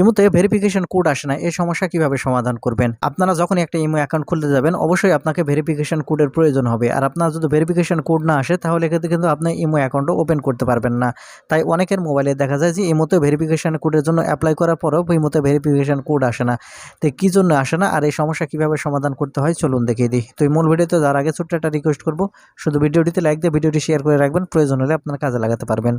ইমোতে verification code আসে না, এই সমস্যা কীভাবে সমাধান করবেন? আপনারা যখন একটা ইমো অ্যাকাউন্ট খুলতে যাবেন, অবশ্যই আপনাকে ভেরিফিকেশন কোডের প্রয়োজন হবে। আর আপনার যদি ভেরিফিকেশন কোড না আসে, তাহলে এক্ষেত্রে কিন্তু আপনি ইমো অ্যাকাউন্টও ওপেন করতে পারবেন না। তাই অনেকের মোবাইলে দেখা যায় যে ইমোতে ভেরিফিকেশন কোডের জন্য অ্যাপ্লাই করার পরেও ইমোতে ভেরিফিকেশন কোড আসে না। তো কী জন্য আসে না, আর এই সমস্যা কীভাবে সমাধান করতে হয়, চলুন দেখিয়ে দিই। তো এই মূল ভিডিওতে যার আগে ছোট্ট একটা রিকোয়েস্ট করব, শুধু ভিডিওটিতে লাইক দিয়ে ভিডিওটি শেয়ার করে রাখবেন, প্রয়োজন হলে আপনার কাজে লাগাতে পারবেন।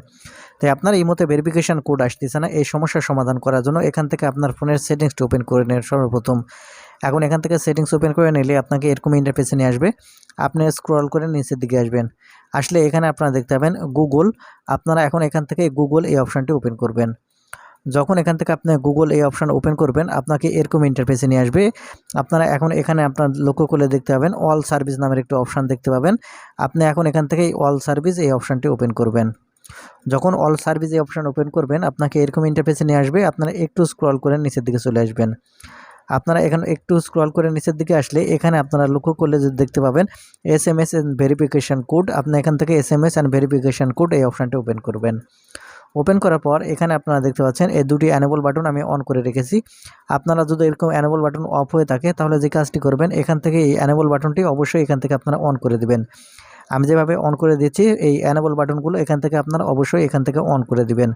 তাই আপনার ইমোতে ভেরিফিকেশন কোড আসতেছে না, এই সমস্যার সমাধান করার জন্য এখান থেকে আপনার ফোনের সেটিংসটি ওপেন করে নেন সর্বপ্রথম। এখন এখান থেকে সেটিংস ওপেন করে নিলে আপনাকে এরকম ইন্টারফেসে নিয়ে আসবে। আপনি স্ক্রল করে নিচের দিকে আসবেন। আসলে এখানে আপনারা দেখতে পাবেন গুগল আপনারা এখন এখান থেকে গুগল এই অপশানটি ওপেন করবেন। যখন এখান থেকে আপনি গুগল এই অপশান ওপেন করবেন, আপনাকে এরকম ইন্টারফেসে নিয়ে আসবে। আপনারা এখন এখানে আপনার লক্ষ্য করলে দেখতে পাবেন অল সার্ভিস নামের একটি অপশান দেখতে পাবেন। আপনি এখন এখান থেকে অল সার্ভিস এই অপশানটি ওপেন করবেন। যখন অল সার্ভিস এই অপশান ওপেন করবেন, আপনাকে এরকম ইন্টারফেসে নিয়ে আসবে, আপনারা একটু স্ক্রল করে নিচের দিকে চলে আসবেন। আপনারা এখানে একটু স্ক্রল করে নিচের দিকে আসলে এখানে আপনারা লক্ষ্য করলে যদি দেখতে পাবেন S M S and verification code আপনি এখান থেকে S M S and verification code এই অপশানটি ওপেন করবেন। ওপেন করার পর এখানে আপনারা দেখতে পাচ্ছেন, এই দুটি অ্যানেবল বাটন আমি অন করে রেখেছি। আপনারা যদি এরকম অ্যানেবল বাটন অফ হয়ে থাকে, তাহলে যে কাজটি করবেন, এখান থেকে এই অ্যানেবল বাটনটি অবশ্যই এখান থেকে আপনারা অন করে দিবেন। আমি যেভাবে অন করে দিচ্ছি, এই অ্যানেবল বাটনগুলো এখান থেকে আপনারা অবশ্যই এখান থেকে অন করে দিবেন।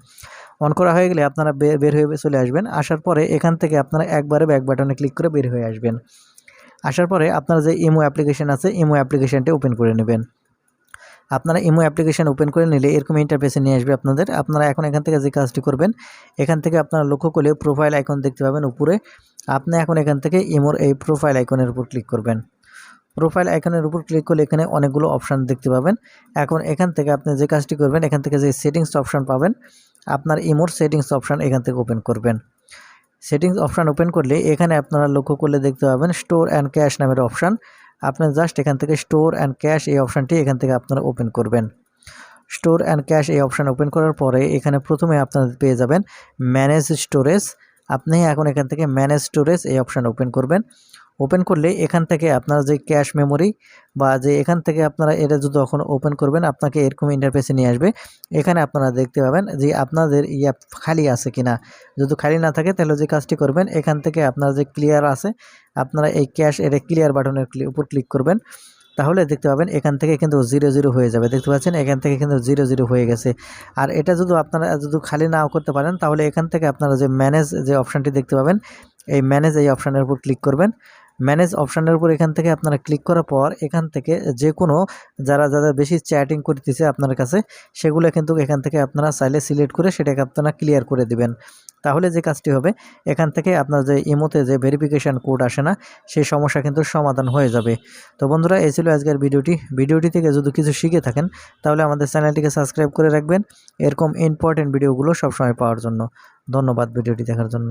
অন করা হয়ে গেলে আপনারা বের হয়ে চলে আসবেন। আসার পরে এখান থেকে আপনারা একবারে ব্যাক বাটনে ক্লিক করে বের হয়ে আসবেন। আসার পরে আপনার যে ইমো অ্যাপ্লিকেশান আছে ইমো অ্যাপ্লিকেশানটি ওপেন করে নেবেন। আপনারা ইমো অ্যাপ্লিকেশান ওপেন করে নিলে এরকম ইন্টারফেসে নিয়ে আসবে আপনাদের। আপনারা এখন এখান থেকে যে কাজটি করবেন, এখান থেকে আপনারা লক্ষ্য করলে প্রোফাইল আইকন দেখতে পাবেন উপরে। আপনি এখন এখান থেকে ইমোর এই প্রোফাইল আইকনের উপর ক্লিক করবেন। প্রোফাইল আইকনের উপর ক্লিক করলে এখানে অনেকগুলো অপশান দেখতে পাবেন। এখন এখান থেকে আপনি যে কাজটি করবেন, এখান থেকে যে সেটিংস অপশান পাবেন, আপনার ইমোর সেটিংস অপশান এখান থেকে ওপেন করবেন। সেটিংস অপশান ওপেন করলে এখানে আপনারা লক্ষ্য করলে দেখতে পাবেন স্টোর অ্যান্ড ক্যাশ নামের অপশান আপনার জাস্ট এখান থেকে স্টোর অ্যান্ড ক্যাশ এই অপশানটি এখান থেকে আপনারা ওপেন করবেন। স্টোর অ্যান্ড ক্যাশ এই অপশান ওপেন করার পরে এখানে প্রথমে আপনারা পেয়ে যাবেন ম্যানেজ স্টোরেজ আপনি এখন এখান থেকে ম্যানেজ স্টোরেজ এই অপশান ওপেন করবেন। ওপেন করলে এখান থেকে আপনার যে ক্যাশ মেমোরি বা যে এখান থেকে আপনারা এটা যদি তখন ওপেন করবেন, আপনাকে এরকম ইন্টারফেসে নিয়ে আসবে। এখানে আপনারা দেখতে পাবেন যে আপনাদের ইয়া খালি আছে কিনা। যদি খালি না থাকে, তাহলে যে কাজটি করবেন, এখান থেকে আপনার যে ক্লিয়ার আছে, আপনারা এই ক্যাশ এটা ক্লিয়ার বাটনের উপর ক্লিক করবেন। তাহলে দেখতে পাবেন এখান থেকে কিন্তু জিরো জিরো হয়ে যাবে। দেখতে পাচ্ছেন এখান থেকে কিন্তু জিরো জিরো হয়ে গেছে। আর এটা যদি আপনারা যদি খালি নাও করতে পারেন, তাহলে এখান থেকে আপনারা যে ম্যানেজ যে অপশানটি দেখতে পাবেন, এই ম্যানেজ এই অপশানের উপর ক্লিক করবেন। ম্যানেজ অপশানের উপর এখান থেকে আপনারা ক্লিক করার পর এখান থেকে যে কোনো যারা যারা বেশি চ্যাটিং করতেছে আপনার কাছে, সেগুলো কিন্তু এখান থেকে আপনারা চাইলে সিলেক্ট করে সেটাকে আপনারা ক্লিয়ার করে দিবেন। তাহলে যে কাজটি হবে, এখান থেকে আপনার যে ইমোতে যে ভেরিফিকেশান কোড আসে না, সেই সমস্যা কিন্তু সমাধান হয়ে যাবে। তো বন্ধুরা, এই ছিল আজকের ভিডিওটি। ভিডিওটি থেকে যদি কিছু শিখে থাকেন, তাহলে আমাদের চ্যানেলটিকে সাবস্ক্রাইব করে রাখবেন। এরকম ইম্পর্টেন্ট ভিডিওগুলো সবসময় পাওয়ার জন্য। ধন্যবাদ ভিডিওটি দেখার জন্য।